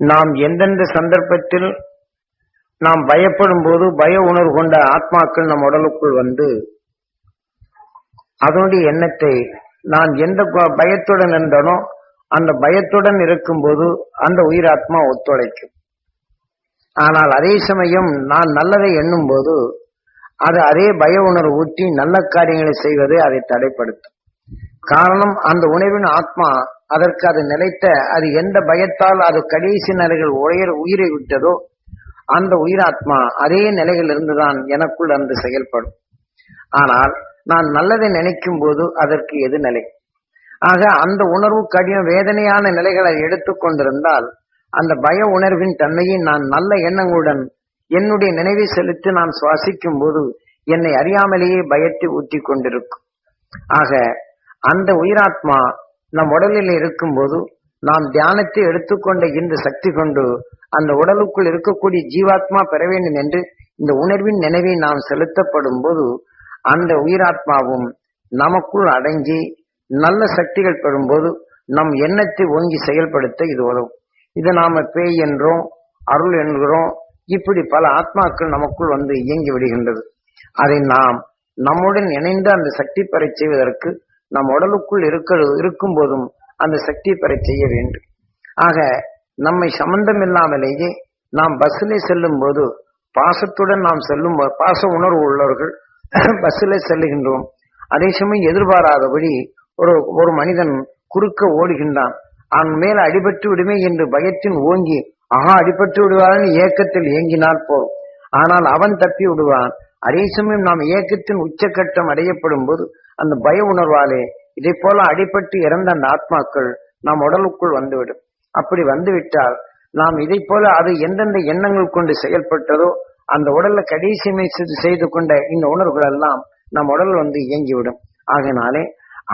நாம் எந்தெந்த சந்தர்ப்பத்தில் நாம் பயப்படும் போது பய உணர்வு கொண்ட ஆத்மாக்கள் நம் உடலுக்குள் வந்து அதனுடைய எண்ணத்தை நான் எந்த பயத்துடன் இருந்தனோ அந்த பயத்துடன் இருக்கும்போது அந்த உயிராத்மா ஒத்துழைக்கும். ஆனால் அதே சமயம் நான் நல்லதை எண்ணும் போது அது அதே பய உணர்வு ஊற்றி நல்ல காரியங்களை செய்வதை அதை தடைப்படுத்தும். காரணம் அந்த உணவின் ஆத்மா அதற்கு அது நிலைத்த அது எந்த பயத்தால் அது கடைசி நிலைகள் உயர் உயிரை விட்டதோ அந்த உயிராத்மா அதே நிலையில் இருந்துதான் எனக்குள் அந்த செயல்படும். ஆனால் நான் நல்லதை நினைக்கும் போது அதற்கு எது நிலை? ஆக அந்த உணர்வு கடின வேதனையான நிலைகளை எடுத்துக்கொண்டிருந்தால் அந்த பய உணர்வின் தன்மையை நான் நல்ல எண்ணங்களுடன் என்னுடைய நினைவை செலுத்தி நான் சுவாசிக்கும் போது என்னை அறியாமலேயே பயத்தை ஊற்றி கொண்டிருக்கும். ஆக அந்த உயிராத்மா நம் உடலில் இருக்கும்போது நாம் தியானத்தை எடுத்துக்கொண்ட இந்த சக்தி கொண்டு அந்த உடலுக்குள் இருக்கக்கூடிய ஜீவாத்மா பெற வேண்டும் என்று இந்த உணர்வின் நினைவை நாம் செலுத்தப்படும் போது அந்த உயிராத்மாவும் நமக்குள் அடங்கி நல்ல சக்திகள் பெறும்போது நம் எண்ணத்தை ஓங்கி செயல்படுத்த இது உதவும். இது நாம பேய் என்றோம் அருள் என்கிறோம் இப்படி பல ஆத்மாக்கள் நமக்குள் வந்து இயங்கி விடுகின்றது. அதை நாம் நம்முடன் இணைந்து அந்த சக்தி பெறச் செய்வதற்கு நம் உடலுக்குள் இருக்க இருக்கும் போதும் அந்த சக்தி பெற செய்ய வேண்டும். ஆக நம்மை சம்பந்தம் இல்லாமலேயே நாம் பஸ்ஸிலே செல்லும் போது பாசத்துடன் நாம் செல்லும் பாச உணர்வு உள்ளவர்கள் பஸ்ஸிலே செல்லுகின்றோம். அதே சமயம் எதிர்பாராதபடி ஒரு ஒரு மனிதன் குறுக்க ஓடுகின்றான். அவன் மேல் அடிபட்டு விடுமே என்று பயத்தின் ஓங்கி ஆஹா அடிபட்டு விடுவான் ஏக்கத்தில் ஏங்கினால் போதும் ஆனால் அவன் தப்பி விடுவான். அதே சமயம் நாம் ஏக்கத்தின் உச்சக்கட்டம் அடையப்படும் போது அந்த பய உணர்வாலே இதை போல அடிபட்டு இறந்த அந்த ஆத்மாக்கள் நம் உடலுக்குள் வந்துவிடும். அப்படி வந்துவிட்டால் நாம் இதை போல அது எந்தெந்த எண்ணங்கள் கொண்டு செயல்பட்டதோ அந்த உடல்ல கடைசிமை செய்து- கொண்ட இந்த உணர்வுகள் எல்லாம் நம் உடல் வந்து இயங்கிவிடும். ஆகினாலே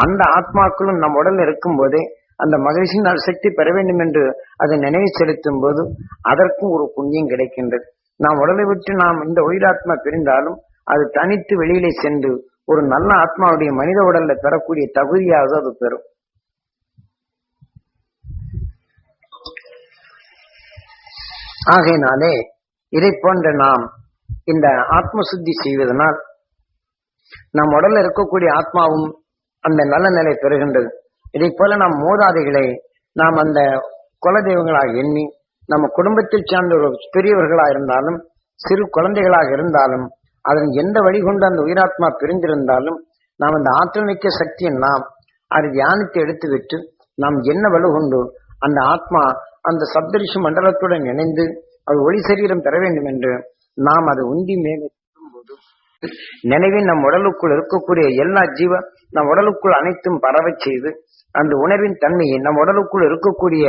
அந்த ஆத்மாக்களும் நம் உடல் இருக்கும் போதே அந்த மகிழ்ச்சியின் சக்தி பெற வேண்டும் என்று அதை நினைவு செலுத்தும் போது அதற்கும் ஒரு புண்ணியம் கிடைக்கின்றது. நாம் உடலை விட்டு நாம் இந்த உயிராத்மா பிரிந்தாலும் அது தனித்து வெளியிலே சென்று ஒரு நல்ல ஆத்மாவுடைய மனித உடல்ல பெறக்கூடிய தகுதியாக அது பெறும். ஆகையினாலே இதை போன்ற நாம் இந்த ஆத்ம சுத்தி செய்வதனால் நம் உடல்ல இருக்கக்கூடிய ஆத்மாவும் அந்த நல்ல நிலை பெறுகின்றது. இதை போல நாம் மோதாதைகளை நாம் அந்த குல தெய்வங்களாக எண்ணி நம்ம குடும்பத்தில் சார்ந்த பெரியவர்களாக இருந்தாலும் சிறு குழந்தைகளாக இருந்தாலும் அதன் எந்த வழி கொண்டு அந்த உயிராத்மா பிரிந்திருந்தாலும் நாம் அந்த ஆற்றல் மிக்க சக்தியை நாம் அதை தியானித்து எடுத்துவிட்டு நாம் என்ன வலு கொண்டு அந்த ஆத்மா அந்த சப்தரிஷி மண்டலத்துடன் இணைந்து அது ஒளி சரீரம் பெற வேண்டும் என்று நாம் அதை உந்தி மேலே போது நினைவின் நம் உடலுக்குள் இருக்கக்கூடிய எல்லா ஜீவ நம் உடலுக்குள் அனைத்தும் பரவச் செய்து அந்த உணர்வின் தன்மையை நம் உடலுக்குள் இருக்கக்கூடிய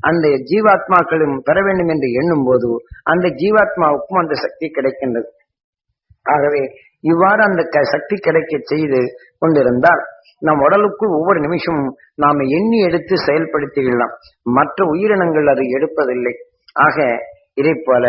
அந்த ஜீவாத்மாக்களும் பெற வேண்டும் என்று எண்ணும் போது அந்த ஜீவாத்மாவுக்கும் அந்த சக்தி கிடைக்கின்றது. ஆகவே இவ்வாறு அந்த க- சக்தி கிடைக்க செய்து கொண்டிருந்தால் நம் உடலுக்குள் ஒவ்வொரு நிமிஷமும் நாம எண்ணி எடுத்து செயல்படுத்திக்கலாம். மற்ற உயிரினங்கள் அதை எடுப்பதில்லை. ஆக இதை போல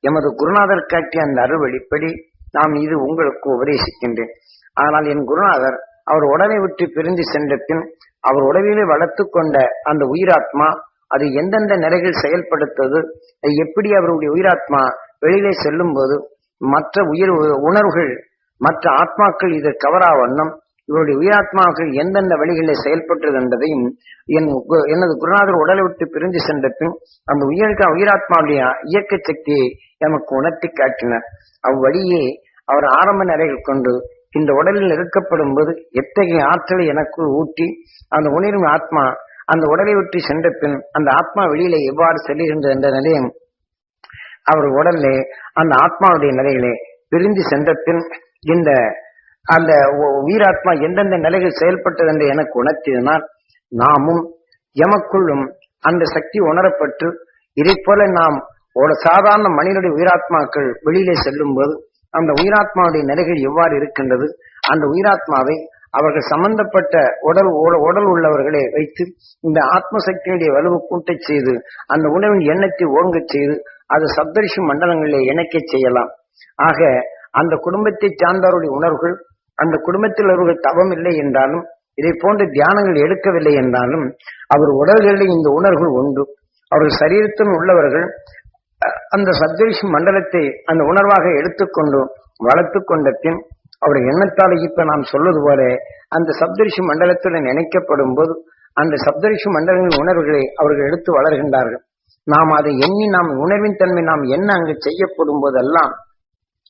எமது குருநாதர் காட்டிய அந்த அறுவழிப்படி நாம் இது உங்களுக்கு உபதேசிக்கின்றேன். ஆனால் என் குருநாதர் அவர் உடலை விட்டு பிரிந்து சென்ற பின் அவர் உடலிலே வளர்த்து கொண்ட அந்த உயிராத்மா அது எந்தெந்த நிலையில் செயல்படுத்தது எப்படி அவருடைய உயிராத்மா வெளியிலே செல்லும் போது மற்ற உயிர் உணர்வுகள் மற்ற ஆத்மாக்கள் இதை கவரா வண்ணம் இவருடைய உயிராத்மாக்கள் எந்தெந்த வழிகளில் செயல்பட்டது என்பதையும் என் கு- எனது குருநாதர் உடலை விட்டு பிரிந்து சென்ற பின் அந்த உயிர்க்க உயிராத்மாவுடைய இயக்க சக்தியை எமக்கு உணர்த்தி காட்டினார். அவ்வழியே அவர் ஆரம்ப நிலைகள் கொண்டு இந்த உடலில் இருக்கப்படும் போது எத்தகைய ஆற்றலை எனக்குள் ஊட்டி அந்த உணர்வு ஆத்மா அந்த உடலை விட்டு சென்ற பின் அந்த ஆத்மா வெளியில எவ்வாறு செல்கின்றது என்ற நிலையம் அவர் உடல்லே அந்த ஆத்மாவுடைய நிலையிலே பிரிந்து சென்ற பின் இந்த அந்த உயிராத்மா எந்தெந்த நிலைகள் செயல்பட்டது என்று எனக்கு உணர்த்தினால் நாமும் எமக்குள்ளும் அந்த சக்தி உணரப்பட்டு இதை போல நாம் ஒரு சாதாரண மனிதனுடைய உயிராத்மாக்கள் வெளியிலே செல்லும் போது அந்த உயிராத்மாவுடைய நிலைகள் எவ்வாறு இருக்கின்றது அந்த உயிராத்மாவை அவர்கள் சம்பந்தப்பட்ட உடல் உடல் உள்ளவர்களை வைத்து இந்த ஆத்ம சக்தியுடைய வலுவு கூட்டச் செய்து அந்த உணவின் எண்ணத்தை ஓங்கச் செய்து அது சப்தரிஷி மண்டலங்களிலே இணைக்கச் செய்யலாம். ஆக அந்த குடும்பத்தை சார்ந்தவருடைய உணர்வுகள் அந்த குடும்பத்தில் அவர்கள் தவம் இல்லை என்றாலும் இதை போன்ற தியானங்கள் எடுக்கவில்லை என்றாலும் அவர் உடல்களில் இந்த உணர்வுகள் உண்டு. அவர்கள் சரீரத்தில் உள்ளவர்கள் அந்த சப்தரிஷி மண்டலத்தை அந்த உணர்வாக எடுத்துக்கொண்டு வளர்த்து கொண்ட பின் அவருடைய எண்ணத்தால் இப்ப நாம் சொல்வது போல அந்த சப்தரிஷி மண்டலத்துடன் இணைக்கப்படும் போது அந்த சப்தரிஷி மண்டலங்களின் உணர்வுகளை அவர்கள் எடுத்து வளர்கின்றார்கள். நாம் அதை எண்ணி நாம் உணர்வின் தன்மை நாம் என்ன அங்கு செய்யப்படும் போதெல்லாம்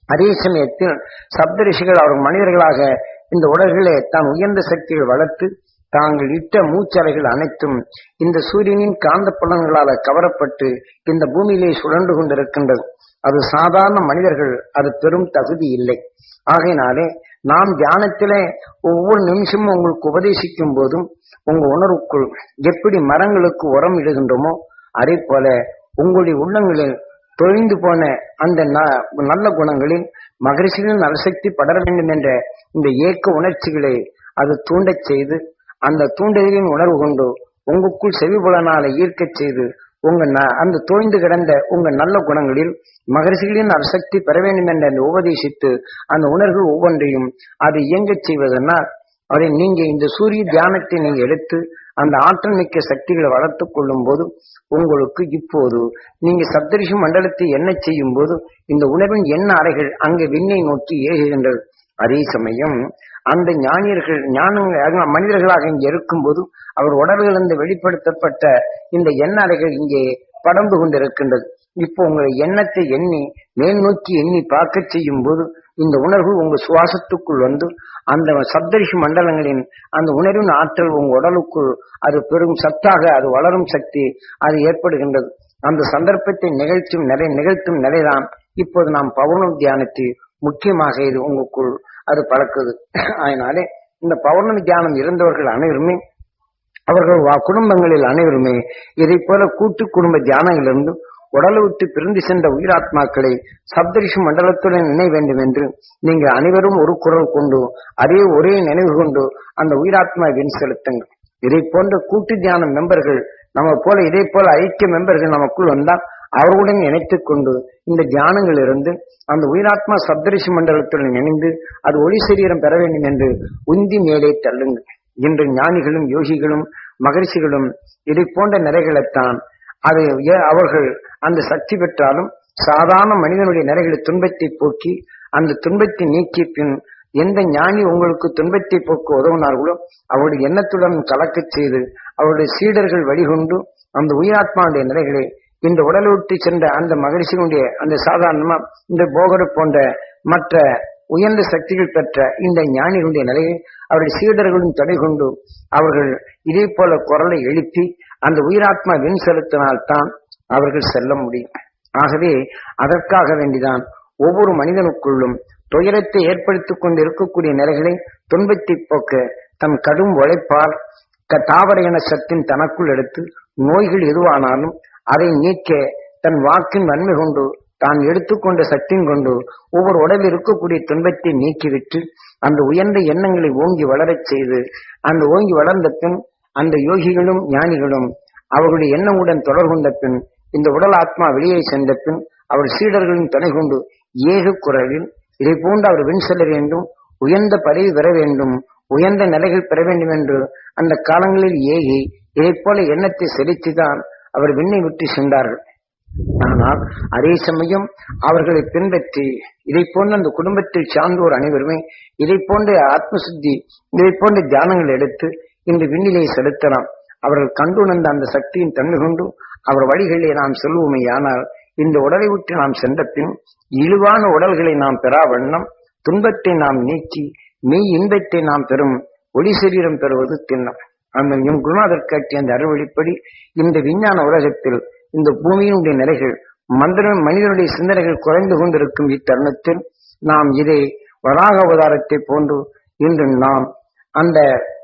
அதே சமயத்தில் சப்தரிஷிகள் அவர்கள் மனிதர்களாக இந்த உடல்களை தான் உயர்ந்த சக்திகள் வளர்த்து தாங்கள் இட்ட மூச்சலைகள் அனைத்தும் இந்த சூரியனின் காந்த புலன்களால் கவரப்பட்டு இந்த பூமியிலே சுழன்று கொண்டிருக்கின்றது. அது சாதாரண மனிதர்கள் அது பெரும் தகுதி இல்லை. ஆகையினாலே நாம் தியானத்திலே ஒவ்வொரு நிமிஷமும் உங்களுக்கு உபதேசிக்கும் போதும் உங்க உணர்வுக்குள் எப்படி மரங்களுக்கு உரம் இடுகின்றோமோ அதே போல உங்களுடைய உள்ளங்களில் தொழிந்து போன அந்த ந- நல்ல குணங்களில் மகரிஷிகளின் நலசக்தி படர வேண்டும் என்ற இந்த ஏக்க உணர்ச்சிகளை அது தூண்டச் செய்து அந்த தூண்டுதலின் உணர்வு கொண்டு உங்களுக்குள் செவிபுலனால ஈர்க்கச் செய்து உங்க ந- அந்த தோய்ந்து கிடந்த உங்க நல்ல குணங்களில் மகரிஷிகளின் அரசக்தி பெற வேண்டும் என்ற அந்த உபதேசித்து அந்த உணர்வு ஒவ்வொன்றையும் அது இயங்கச் செய்வதனால் அதை நீங்க இந்த சூரிய தியானத்தை நீங்க எடுத்து அந்த ஆற்றல் மிக்க சக்திகளை வளர்த்து கொள்ளும் போது உங்களுக்கு இப்போது நீங்க சப்தரிஷி மண்டலத்தை என்ன செய்யும் போது இந்த உணர்வின் எண்ண அறைகள் அங்கே விண்ணை நோக்கி ஏகுகின்றது அதே சமயம் அந்த ஞானியர்கள் ஞான மனிதர்களாக இங்கே இருக்கும்போது அவர் உடல்களிலிருந்து வெளிப்படுத்தப்பட்ட இந்த எண்ண அறைகள் இங்கே படர்ந்து கொண்டிருக்கின்றது. இப்போ உங்களை எண்ணத்தை எண்ணி மேல் நோக்கி எண்ணி பார்க்க செய்யும் போது இந்த உணர்வு உங்க சுவாசத்துக்குள் வந்து அந்த சப்தரிஷி மண்டலங்களின் அந்த உணர்வின் ஆற்றல் உங்க உடலுக்குள் அது பெரும் சத்தாக அது வளரும் சக்தி அது ஏற்படுகின்றது. அந்த சந்தர்ப்பத்தை நிகழ்த்தும் நிலை நிகழ்த்தும் நிலைதான் இப்போது நாம் பௌர்ணமி தியானத்தை முக்கியமாக இது உங்களுக்குள் அது பழக்குது அதனாலே இந்த பௌர்ணமி தியானம் இருந்தவர்கள் அனைவருமே அவர்கள் வா- குடும்பங்களில் அனைவருமே இதை போல கூட்டு குடும்ப தியானங்களிலிருந்து உடலை விட்டு பிரிந்து சென்ற உயிராத்மாக்களை சப்தரிஷி மண்டலத்துடன் நினைவு வேண்டும் என்று நீங்கள் அனைவரும் ஒரு குரல் கொண்டு அதே ஒரே நினைவு கொண்டு அந்த உயிராத்மா வின் செலுத்துங்கள். இதை போன்ற கூட்டு தியான மெம்பர்கள் நம்ம போல இதே போல ஐக்கிய மெம்பர்கள் நமக்குள் வந்தால் அவர்களுடன் இணைத்துக் கொண்டு இந்த தியானங்கள் இருந்து அந்த உயிராத்மா சப்தரிஷி மண்டலத்துடன் இணைந்து அது ஒளி சரீரம் பெற வேண்டும் என்று உந்தி மேலே தள்ளுங்கள். இன்று ஞானிகளும் யோகிகளும் மகரிஷிகளும் இதை போன்ற நிறைகளைத்தான் அது அவர்கள் அந்த சக்தி பெற்றாலும் சாதாரண மனிதனுடைய நிறைகளை துன்பத்தை போக்கி அந்த துன்பத்தை நீக்கிய பின் எந்த ஞானி உங்களுக்கு துன்பத்தை போக்க உதவினார்களோ அவருடைய எண்ணத்துடன் கலக்க செய்து அவருடைய சீடர்கள் வழிகொண்டு அந்த உயிராத்மாவுடைய நிலைகளை இந்த உடலை விட்டு சென்ற அந்த மகிழ்ச்சியினுடைய அந்த சாதாரணமா இந்த போகரு போன்ற மற்ற உயர்ந்த சக்திகள் பெற்ற இந்த ஞானிகளுடைய நிலையை அவருடைய சீடர்களும் தடை கொண்டு அவர்கள் இதே போல குரலை எழுப்பி அந்த உயிராத்மா வின் செலுத்தினால்தான் அவர்கள் செல்ல முடியும். ஆகவே அதற்காக வேண்டிதான் ஒவ்வொரு மனிதனுக்குள்ளும் துயரத்தை ஏற்படுத்திக் கொண்டு இருக்கக்கூடிய நிலைகளை துன்பத்தை போக்க தன் கடும் உழைப்பால் க- தாவர இன சத்தின் தனக்குள் எடுத்து நோய்கள் எதுவானாலும் அதை நீக்க தன் வாக்கின் வன்மை கொண்டு தான் எடுத்துக்கொண்ட சக்தியின் கொண்டு ஒவ்வொரு உடலில் இருக்கக்கூடிய துன்பத்தை நீக்கிவிட்டு அந்த உயர்ந்த எண்ணங்களை ஓங்கி வளரச் செய்து அந்த ஓங்கி வளர்ந்த பின் அந்த யோகிகளும் ஞானிகளும் அவர்களுடைய எண்ணமுடன் தொடர் கொண்ட பின் இந்த உடல் ஆத்மா வெளியே சென்ற பின் அவர் சீடர்களின் துணை கொண்டு ஏக குரலில் இதை போன்று அவர் வின் செல்ல வேண்டும் உயர்ந்த பதவி பெற வேண்டும் உயர்ந்த நிலைகள் பெற வேண்டும் என்று அந்த காலங்களில் ஏகி இதை போல எண்ணத்தை செலுத்திதான் அவர் விண்ணை விட்டு சென்றார்கள். ஆனால் அதே சமயம் அவர்களை பின்பற்றி இதை போன்ற அந்த குடும்பத்தில் சார்ந்தோர் அனைவருமே இதை போன்ற ஆத்மசுத்தி இதை போன்ற தியானங்கள் எடுத்து இந்த விண்ணிலை செலுத்தலாம். அவர்கள் கண்டுணர்ந்த அந்த சக்தியின் தன்மை கொண்டு அவர் வழிகளிலே நாம் செல்வோமே. ஆனால் இந்த உடலை விட்டு நாம் சென்ற பின் இழிவான உடல்களை நாம் பெறா வண்ணம் துன்பத்தை நாம் நீக்கி மெய் இன்பத்தை நாம் பெறும் ஒளி சரீரம் பெறுவது திண்ணம். அந்த எம் குருநாதர் காட்டிய அந்த அறுவழிப்படி இந்த விஞ்ஞான உலகத்தில் இந்த பூமியினுடைய நிலைகள் மந்திர மனிதனுடைய சிந்தனைகள் குறைந்து கொண்டிருக்கும் இத்தருணத்தில் நாம் இதை வராக அவதாரத்தை போன்று இன்று நாம் அந்த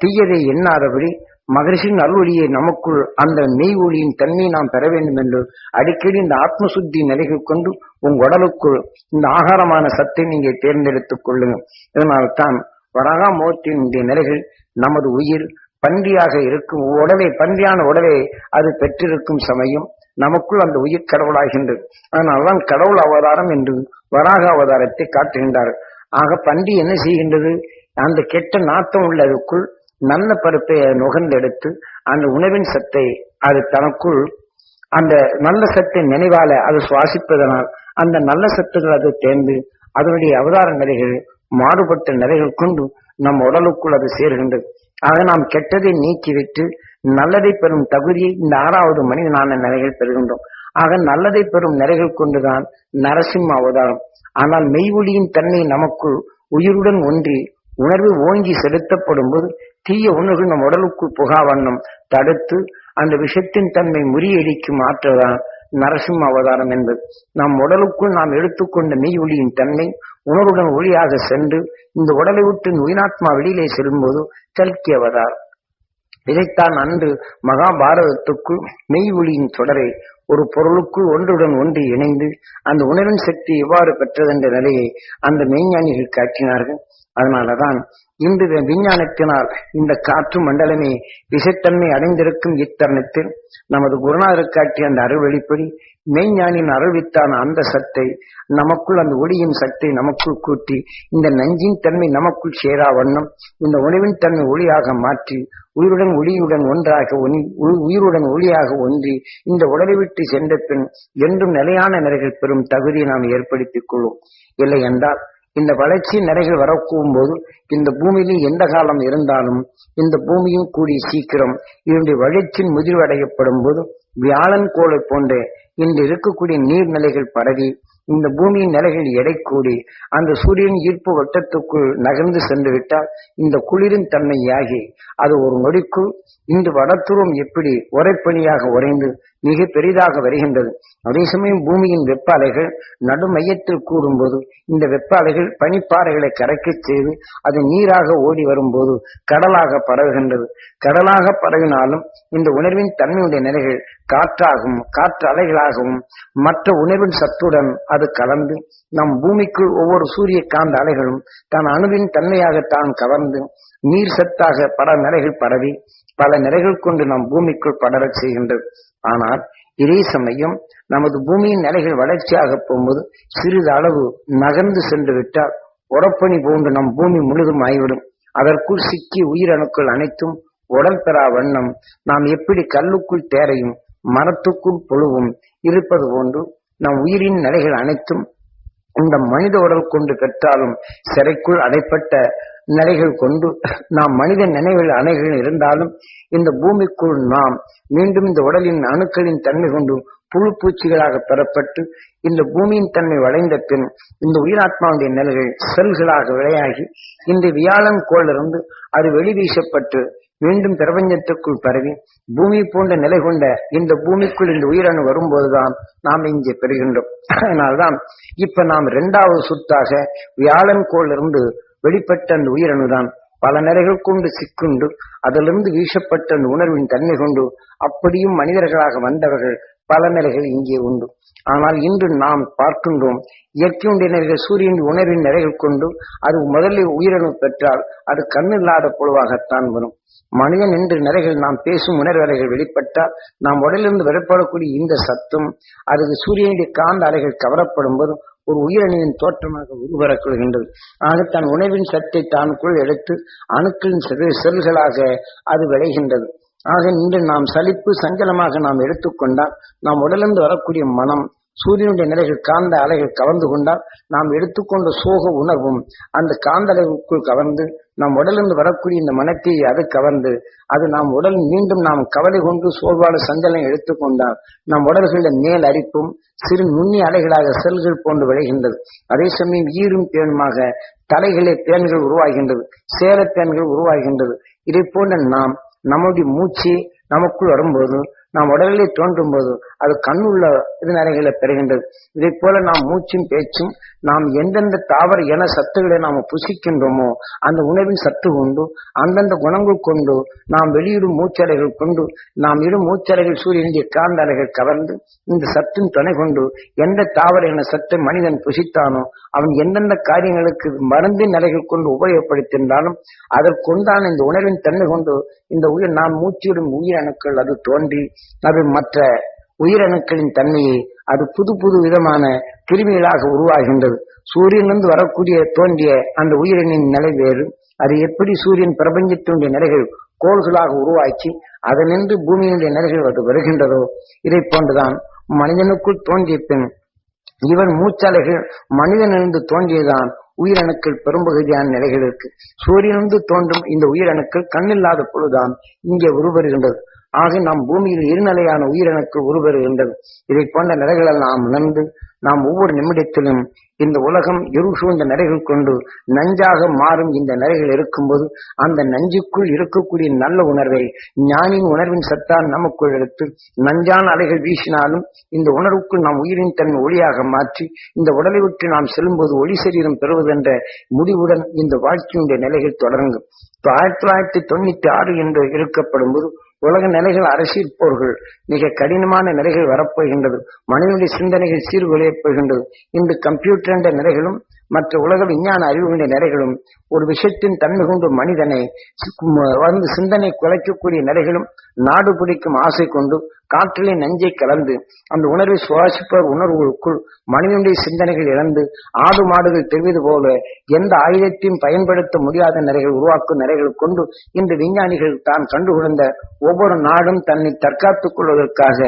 தீயதை எண்ணாதபடி மகரிஷின் அருள்வழியை நமக்குள் அந்த மெய் ஒளியின் தன்மையை நாம் பெற வேண்டும் என்று அடிக்கடி இந்த ஆத்மசுத்தி சுத்தி கொண்டு உங்க உடலுக்குள் இந்த ஆகாரமான சத்தை நீங்க தேர்ந்தெடுத்துக் கொள்ளுங்கள். இதனால்தான் வராகா மோகத்தினுடைய நிலைகள் நமது உயிர் பன்றியாக இருக்கும் உடலை பன்றியான உடலை அது பெற்றிருக்கும் சமயம் நமக்குள் அந்த உயிர் கடவுளாகின்றது. அதனால்தான் கடவுள் அவதாரம் என்று வராக அவதாரத்தை காட்டுகின்றார். ஆக பன்றி என்ன செய்கின்றது? அந்த கெட்ட நாத்தம் உள்ளதுக்குள் நல்ல பருப்பை நுகர்ந்தெடுத்து அந்த உணவின் சத்தை அது தனக்குள் அந்த நல்ல சத்தை நினைவால அது சுவாசிப்பதனால் அந்த நல்ல சத்துகள் அது தேர்ந்து அதனுடைய அவதார நிலைகள் மாறுபட்ட நிலைகள் கொண்டு நம் உடலுக்குள் அது சேர்கின்றது. ஆக நாம் கெட்டதை நீக்கிவிட்டு நல்லதை பெறும் தகுதியை இந்த ஆறாவது மனிதனான நிலைகள் பெறுகின்றோம். ஆக நல்லதை பெறும் நிலைகள் கொண்டுதான் நரசிம்ம அவதாரம். ஆனால் மெய்வொலியின் தன்மை நமக்குள் உயிருடன் ஒன்றி உணர்வு ஓங்கி செலுத்தப்படும் போது தீய உணர்வு நம் உடலுக்குள் புகா வண்ணம் தடுத்து அந்த விஷத்தின் தன்மை முறியடிக்கும் ஆற்றல்தான் நரசிம்ம அவதாரம் என்பது. நம் உடலுக்குள் நாம் எடுத்துக்கொண்ட மெய் ஒளியின் தன்மை உணர்வுடன் ஒளியாக சென்று இந்த உடலை விட்டு உயிராத்மா வெளியிலே செல்லும்போது கல்கி அவதாரம் இதைத்தான் அன்று மகாபாரதத்துக்குள் மெய் ஒளியின் தொடரை ஒரு பொருளுக்குள் ஒன்றுடன் ஒன்று இணைந்து அந்த உணர்வின் சக்தி எவ்வாறு பெற்றதென்ற நிலையை அந்த மெய்ஞானிகள் காட்டினார்கள். அதனாலதான் இன்று விஞ்ஞானத்தினால் இந்த காற்று மண்டலமே விஷத்தன்மை அடைந்திருக்கும் இத்தருணத்தில் நமது குருநாதர் காட்டிய அந்த அருள்வெளிப்படி மெய்ஞானின் அருள்வித்தான அந்த சத்தை நமக்குள் அந்த ஒளியின் சத்தை நமக்குள் கூட்டி இந்த நஞ்சின் தன்மை நமக்குள் சேரா வண்ணம் இந்த உணவின் தன்மை ஒளியாக மாற்றி உயிருடன் ஒளியுடன் ஒன்றாக உயிருடன் ஒளியாக ஒன்றி இந்த உடலை விட்டு சென்ற பின் என்றும் நிலையான நிலைகள் பெறும் தகுதியை நாம் ஏற்படுத்திக் கொள்வோம். இல்லை என்றால் இந்த வளர்ச்சி நிறைகள் வரக்கூடும் போது இந்த பூமியிலும் எந்த காலம் இருந்தாலும் இந்த பூமியும் கூடி சீக்கிரம் இதனுடைய வளர்ச்சியின் முதிர்வடையப்படும் போது வியாழன் கோளை போன்ற இன்று இருக்கக்கூடிய நீர்நிலைகள் பரவி இந்த பூமியின் நிலைகள் எடை கூடி அந்த சூரியன் ஈர்ப்பு வட்டத்துக்குள் நகர்ந்து சென்று விட்டால் இந்த குளிரின் தன்மையாகி அது ஒரு நொடிக்குள் இந்த வடத்துருவம் எப்படி உரைப்பணியாக உறைந்து மிக பெரிதாக வருகின்றது. அதே சமயம் பூமியின் வெப்ப அலைகள் நடு மையத்தில் கூடும்போது இந்த வெப்ப அலைகள் பனிப்பாறைகளை கரைக்கச் செய்து அது நீராக ஓடி வரும்போது கடலாக பரவுகின்றது. கடலாக பரவினாலும் இந்த உணர்வின் தன்மையுடைய நிலைகள் காற்றாகவும் காற்று அலைகளாகவும் மற்ற உணர்வின் சத்துடன் அது கலந்து நம் பூமிக்குள் ஒவ்வொரு சூரிய காந்த அலைகளும் தன் அணுவின் தன்மையாக தான் கவர்ந்து நீர் சத்தாக பல நிலைகள் பரவி பல நிலைகள் கொண்டு நம் பூமிக்குள் படரச் செய்கின்றது. ஆனால் இதே சமயம் நமது பூமியின் நிலைகள் வளர்ச்சியாக போகும்போது சிறிது அளவு நகர்ந்து சென்று விட்டால் உரப்பணி போன்று நம் பூமி முழுதும் ஆய்விடும். அதற்குள் சிக்கிய உயிரணுக்கள் அனைத்தும் உடல் பெறா வண்ணம் நாம் எப்படி கல்லுக்குள் தேரையும் மரத்துக்குள் புழுவும் இருப்பது போன்று நம் உயிரின் நிலைகள் அனைத்தும் இந்த மனித உடல் கொண்டு கற்றாலும் சிறைக்குள் அடைப்பட்ட நிலைகள் கொண்டு நாம் மனித நினைவில் அணைகள் இருந்தாலும் இந்த பூமிக்குள் நாம் மீண்டும் இந்த உடலின் அணுக்களின் தன்மை கொண்டு புழு பூச்சிகளாக பெறப்பட்டு இந்த பூமியின் தன்மை வளைந்த பின் இந்த உயிராத்மாவுடைய நிலைகள் செல்களாக விளையாகி இந்த வியாழன் கோளிலிருந்து அது வெளிவீசப்பட்டு மீண்டும் பிரபஞ்சத்துக்குள் பரவி பூமி போன்ற நிலை கொண்ட இந்த பூமிக்குள் இந்த உயிரணு வரும்போதுதான் நாம் இங்கே பெறுகின்றோம். அதனால்தான் இப்ப நாம் இரண்டாவது சுத்தாக வியாழன் கோளிலிருந்து வெளிப்பட்ட அந்த உயிரணு தான் பல நிலைகள் கொண்டு சிக்குண்டு அதிலிருந்து வீசப்பட்ட அந்த உணர்வின் தன்மை கொண்டு அப்படியும் மனிதர்களாக வந்தவர்கள் பல நிலைகள் இங்கே உண்டு. ஆனால் இன்று நாம் பார்க்கின்றோம் இயற்கையுடைய நிலைகள் சூரியன் உணர்வின் நிலைகள் கொண்டு அது முதலில் உயிரணு பெற்றால் அது கண்ணில்லாத பொழுவாகத்தான் வரும். மனிதன் என்று நிறைகள் நாம் பேசும் உணர்வலைகள் வெளிப்பட்டால் நாம் உடலிலிருந்து வெளிப்படக்கூடிய இந்த சத்தும் அது சூரியனுடைய காந்த அலைகள் கவரப்படும் போதும் ஒரு உயிரணியின் தோற்றமாக உருவரக் கொள்கின்றது ஆக தன் உணவின் சத்தை தானுக்குள் எடுத்து அணுக்களின் செல்களாக அது விளைகின்றது. ஆக இன்று நாம் சலிப்பு சஞ்சலமாக நாம் எடுத்துக்கொண்டால் நாம் உடலிருந்து வரக்கூடிய மனம் சூரியனுடைய நிலைகள் காந்த அலைகள் கவர்ந்து கொண்டால் நாம் எடுத்துக்கொண்ட சோக உணர்வும் அந்த காந்த அலைகளுக்குள் கவர்ந்து நம் உடலிருந்து வரக்கூடிய இந்த மனத்தை அது கவர்ந்து அது நாம் உடல் மீண்டும் நாம் கவலை கொண்டு சோர்வான சஞ்சலம் எடுத்துக்கொண்டால் நம் உடல்களில் மேல் அரிப்பும் சிறு நுண்ணி அலைகளாக செல்கள் போன்று விளைகின்றது. அதே சமயம் ஈரும் தேனுமாக தலைகளே தேன்கள் உருவாகின்றது சேர தேன்கள் உருவாகின்றது. இதை போன்ற நாம் நம்முடைய மூச்சு நமக்குள் வரும்போது நாம் உடலிலே தோன்றும் போது அது கண்ணுள்ள இது நிறைகளை பெறுகின்றது. இதை போல நாம் மூச்சும் பேச்சும் நாம் எந்தெந்த தாவர என சத்துக்களை நாம் புசிக்கின்றோமோ அந்த உணவின் சத்து கொண்டு அந்தந்த குணங்கள் கொண்டு நாம் வெளியிடும் மூச்சலைகள் கொண்டு நாம் இடும் மூச்சலைகள் சூரியனுடைய காந்த அலைகள் கவர்ந்து இந்த சத்தின் துணை கொண்டு எந்த தாவர என சத்தை மனிதன் புசித்தானோ அவன் எந்தெந்த காரியங்களுக்கு மருந்து நிலைகள் கொண்டு உபயோகப்படுத்தியிருந்தாலும் அதற்கொண்டான இந்த உணர்வின் தன்மை கொண்டு இந்த உயிர் நாம் மூச்சிடும் உயிரணுக்கள் அது தோன்றி அது மற்ற உயிரணுக்களின் தன்மையை அது புது புது விதமான கிருமிகளாக உருவாகின்றது. சூரியனிலிருந்து வரக்கூடிய தோன்றிய அந்த உயிரினின் நிலை வேறு. அது எப்படி சூரியன் பிரபஞ்சத்தினுடைய நிலைகள் கோள்களாக உருவாக்கி அதனின்று பூமியினுடைய நிலைகள் அது வருகின்றதோ இதை போன்றுதான் மனிதனுக்குள் தோன்றிய பின் இவன் மூச்சலைகள் மனிதனிலிருந்து தோன்றியதான் உயிரணுக்கள் பெரும்பகுதியான நிலைகள் இருக்கு. சூரியனிலிருந்து தோன்றும் இந்த உயிரணுக்கள் கண்ணில்லாத பொழுதுதான் இங்கே உருவருகின்றது. ஆக நாம் பூமியில் இருநிலையான உயிரனுக்கு ஒருவர் இருந்தது இதை போன்ற நிலைகளை நாம் உணர்ந்து நாம் ஒவ்வொரு நிமிடத்திலும் இந்த உலகம் இருசூழ்ந்த நிலைகள் கொண்டு நஞ்சாக மாறும் இந்த நிலைகள் இருக்கும்போது அந்த நஞ்சுக்குள் இருக்கக்கூடிய நல்ல உணர்வை ஞானின் உணர்வின் சத்தான் நமக்குள் எடுத்து நஞ்சான அலைகள் வீசினாலும் இந்த உணர்வுக்குள் நாம் உயிரின் தன்மை ஒளியாக மாற்றி இந்த உடலை விட்டு நாம் செல்லும்போது ஒளி சரீரம் பெறுவதென்ற முடிவுடன் இந்த வாழ்க்கையுடைய நிலைகள் தொடருங்கும் இப்போ ஆயிரத்தி தொள்ளாயிரத்தி தொண்ணூத்தி ஆறு என்று இருக்கப்படும் போது உலக நிலைகள் அரசியல் போர்கள் மிக கடினமான நிலைகள் வரப்போகின்றது. மனிதனுடைய சிந்தனைகள் சீர்குலையப் போகின்றது. இன்று கம்ப்யூட்டர் என்ற நிலைகளும் மற்ற உலக விஞ்ஞான அறிவுகளுடைய நிலைகளும் ஒரு விஷயத்தின் தன்மை கொண்டு மனிதனை வந்து சிந்தனை குலைக்கக்கூடிய நிலைகளும் நாடு பிடிக்கும் ஆசை கொண்டு காற்றிலே நஞ்சை கலந்து அந்த உணர்வை சுவாசிப்பவர் உணர்வுகளுக்குள் மனிதனுடைய சிந்தனைகள் இழந்து ஆடு மாடுகள் தெரிவது போல எந்த ஆயுதத்தையும் பயன்படுத்த முடியாத நிறைகள் உருவாக்கும் நிறைகளை கொண்டு இன்று விஞ்ஞானிகள் தான் கண்டுகொண்ட ஒவ்வொரு நாடும் தன்னை தற்காத்துக் கொள்வதற்காக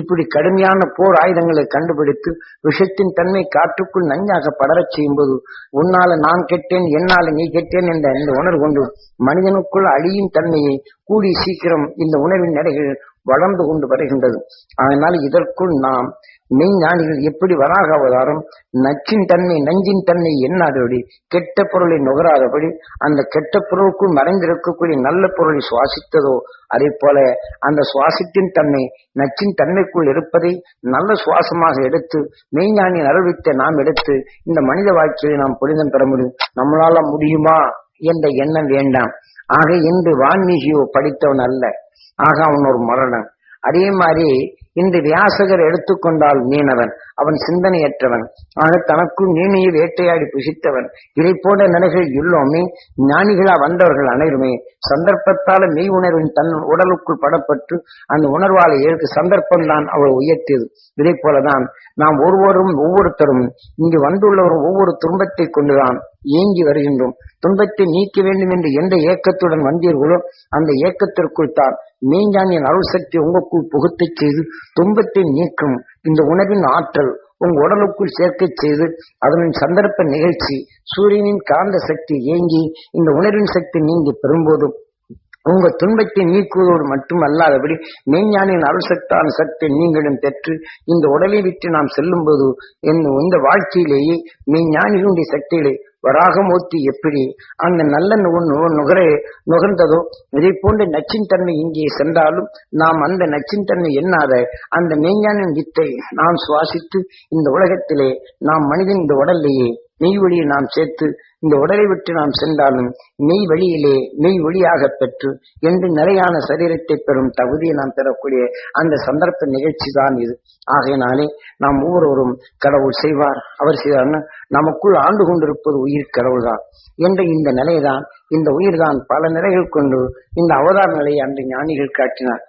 இப்படி கடுமையான போர் ஆயுதங்களை கண்டுபிடித்து விஷத்தின் தன்மை காற்றுக்குள் நஞ்சாக படரச் செய்யும் போது உன்னால நான் கெட்டேன் என்னால நீ கெட்டேன் என்ற இந்த உணர்வு கொண்டு மனிதனுக்குள் அழியும் தன்மையை கூடி சீக்கிரம் இந்த உணர்வின் நிலைகள் வளர்ந்து கொண்டு வருகின்றது. அதனால் இதற்குள் நாம் மெய்ஞானிகள் எப்படி வராக அவதாரம் நச்சின் தன்மை நஞ்சின் தன்மை எண்ணாதபடி கெட்ட பொருளை நுகராதபடி அந்த கெட்ட பொருளுக்குள் மறைந்திருக்கக்கூடிய நல்ல பொருளை சுவாசித்ததோ அதே போல அந்த சுவாசத்தின் தன்மை நச்சின் தன்மைக்குள் இருப்பதை நல்ல சுவாசமாக எடுத்து மெய்ஞானியின் அறிவித்த நாம் எடுத்து இந்த மனித வாழ்க்கையை நாம் புனிதம் பெற முடியும். நம்மளால முடியுமா? என்ற எண்ணம் வேண்டாம். ஆக இன்று வான்மீகியோ படித்தவன் அல்ல. ஆக அவன் ஒரு மரணம். அதே மாதிரி இன்று வியாசகர் எடுத்துக்கொண்டால் மீனவன். அவன் சிந்தனையற்றவன். ஆக தனக்குள் மீனையை வேட்டையாடி புசித்தவன். இதை போன்ற நிலைகள் இல்லோமே. ஞானிகளா வந்தவர்கள் அனைவருமே. சந்தர்ப்பத்தால மெய் உணர்வின் தன் உடலுக்குள் படப்பட்டு அந்த உணர்வாலை ஏற்க சந்தர்ப்பம் தான் அவளை உயர்த்தியது. இதை போலதான் நாம் ஒருவரும் ஒவ்வொருத்தரும் இங்கு வந்துள்ளவரும் ஒவ்வொரு துன்பத்தை கொண்டுதான் ஏங்கி வருகின்றோம். துன்பத்தை நீக்க வேண்டும் என்று எந்த ஏக்கத்துடன் வந்தீர்களோ அந்த ஏக்கத்திற்குள் தான் மெய்ஞானியின் அருள் சக்தி உங்களுக்குள் புகுத்தச் செய்து துன்பத்தை நீக்கும் இந்த உணவின் ஆற்றல் உங்க உடலுக்குள் சேர்க்கச் செய்து அதனின் சந்தர்ப்ப நிகழ்ச்சி சூரியனின் காந்த சக்தி ஏங்கி இந்த உணர்வின் சக்தி நீங்கி பெறும்போதும் உங்க துன்பத்தை நீக்குவதோடு மட்டுமல்லாதபடி மெய்ஞானின் அருள்சக்தான சக்தி நீங்களும் பெற்று இந்த உடலை விட்டு நாம் செல்லும் போது இந்த வாழ்க்கையிலேயே மெய்ஞானிகளுடைய சக்திகளை வராகமூர்த்தி எப்படி அந்த நல்ல நுகரை நுகர்ந்ததோ இதை போன்ற நச்சின் தன்மை இங்கே சென்றாலும் நாம் அந்த நச்சின் தன்மை எண்ணாத அந்த மெய்ஞானின் வித்தை நாம் சுவாசித்து இந்த உலகத்திலே நாம் மனிதன் இந்த உடல்லையே மெய் வழியை நாம் சேர்த்து இந்த உடலை விட்டு நாம் சென்றாலும் மெய் வழியிலே மெய் ஒளியாக பெற்று என்று நிலையான சரீரத்தை பெறும் தகுதியை நாம் பெறக்கூடிய அந்த சந்தர்ப்ப நிகழ்ச்சி தான் இது. ஆகையினாலே நாம் ஒவ்வொருவரும் கடவுள் செய்வார். அவர் செய்வார்னு நமக்குள் ஆண்டு கொண்டிருப்பது உயிர் கடவுள் தான் என்ற இந்த நிலைதான் இந்த உயிர் தான் பல நிலைகள் கொண்டு இந்த அவதார நிலையை அன்று ஞானிகள் காட்டினார்.